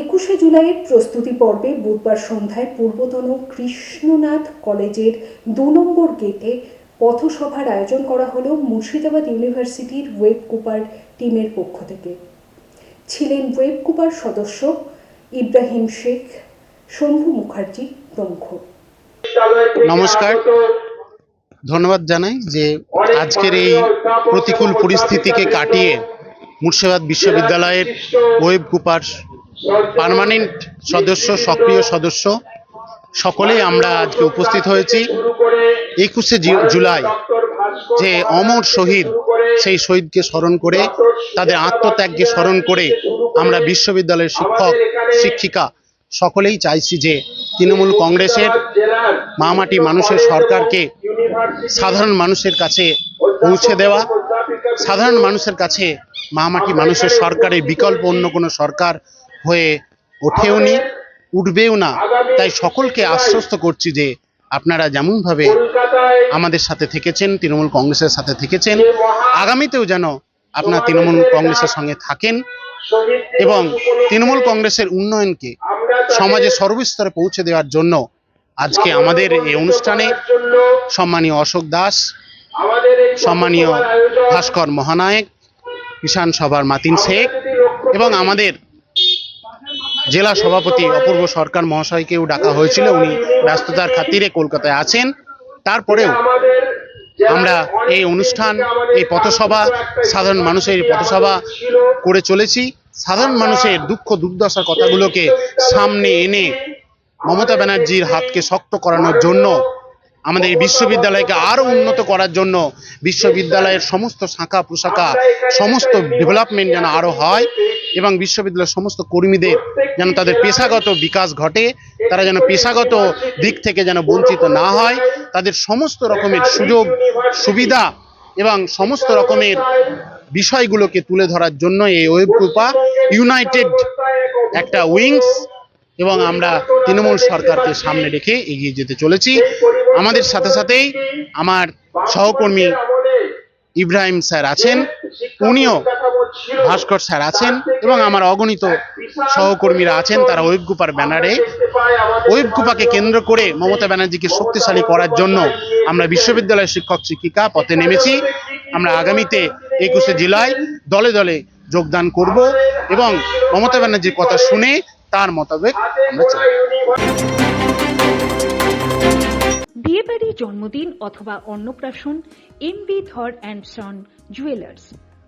একুশে জুলাইয়ের প্রস্তুতি পর্বে বুধবার সন্ধ্যায় পূর্বতন কৃষ্ণনাথ কলেজের দু নম্বর গেটে পথসভার আয়োজন করা হলো মুর্শিদাবাদ ইউনিভার্সিটির ওয়েব কুপার টিমের পক্ষ থেকে। ছিলেন ওয়েব কুপার সদস্য ইব্রাহিম শেখ, শম্ভু মুখার্জি প্রমুখ। নমস্কার। ধন্যবাদ জানাই যে আজকের এই প্রতিকূল পরিস্থিতিকে কাটিয়ে মুর্শিদাবাদ বিশ্ববিদ্যালয়ের ওয়েব কুপার পার্মানেন্ট সদস্য, সক্রিয় সদস্য, সকলেই আমরা আজকে উপস্থিত হয়েছি। একুশে জুলাই যে অমর শহীদ, সেই শহীদকে স্মরণ করে, তাদের আত্মত্যাগকে স্মরণ করে আমরা বিশ্ববিদ্যালয়ের শিক্ষক, শিক্ষিকা সকলেই চাইছি যে তৃণমূল কংগ্রেসের মামাটি মানুষের সরকারকে সাধারণ মানুষের কাছে পৌঁছে দেওয়া, সাধারণ মানুষের কাছে মামাটি মানুষের সরকারের বিকল্প অন্য কোনো সরকার হয়ে ওঠেও নি, উঠবেও না। তাই সকলকে আশ্বস্ত করছি যে আপনারা যেমনভাবে আমাদের সাথে থেকেছেন, তৃণমূল কংগ্রেসের সাথে থেকেছেন, আগামীতেও যেন আপনারা তৃণমূল কংগ্রেসের সঙ্গে থাকেন এবং তৃণমূল কংগ্রেসের উন্নয়নকে সমাজে সর্বস্তরে পৌঁছে দেওয়ার জন্য আজকে আমাদের এই অনুষ্ঠানে সম্মানীয় অশোক দাস, সম্মানীয় ভাস্কর মহানায়ক কিষাণ সভার মাতিন শেখ এবং আমাদের জেলা সভাপতি অপূর্ব সরকার মহাশয়কেও ডাকা হয়েছিল। উনি ব্যস্ততার খাতিরে কলকাতায় আছেন। তারপরেও আমরা এই অনুষ্ঠান, এই পথসভা, সাধারণ মানুষের পথসভা করে চলেছি। সাধারণ মানুষের দুঃখ, দুর্দশার কথাগুলোকে সামনে এনে মমতা ব্যানার্জির হাতকে শক্ত করানোর জন্য, আমাদের এই বিশ্ববিদ্যালয়কে আরও উন্নত করার জন্য বিশ্ববিদ্যালয়ের সমস্ত শাখা প্রশাখা সমস্ত ডেভেলপমেন্ট যেন আরও হয় এবং বিশ্ববিদ্যালয়ের সমস্ত কর্মীদের যেন তাদের পেশাগত বিকাশ ঘটে, তারা যেন পেশাগত দিক থেকে যেন বঞ্চিত না হয়, তাদের সমস্ত রকমের সুযোগ, সুবিধা এবং সমস্ত রকমের বিষয়গুলোকে তুলে ধরার জন্য এই ওয়েব গ্রুপা ইউনাইটেড একটা উইংস এবং আমরা তৃণমূল সরকারকে সামনে রেখে এগিয়ে যেতে চলেছি। আমাদের সাথে সাথেই আমার সহকর্মী ইব্রাহিম স্যার আছেন। উনিও ভাস্কর স্যার আছেন এবং আমার অগণিত সহকর্মীরা আছেন, তারা ওয়েবগুপার ব্যানারে। ওয়েবগুপাকে কেন্দ্র করে মমতা ব্যানার্জিকে শক্তিশালী করার জন্য আমরা বিশ্ববিদ্যালয়ের শিক্ষক, শিক্ষিকা পথে নেমেছি। আমরা আগামীতে একুশে জুলাই দলে দলে যোগদান করব এবং মমতা ব্যানার্জির কথা শুনে তার মোতাবেক আমরা চলব। বিয়েবাড়ি জন্মদিন অথবা অন্নপ্রাশন M B Dhar and son, jewellers.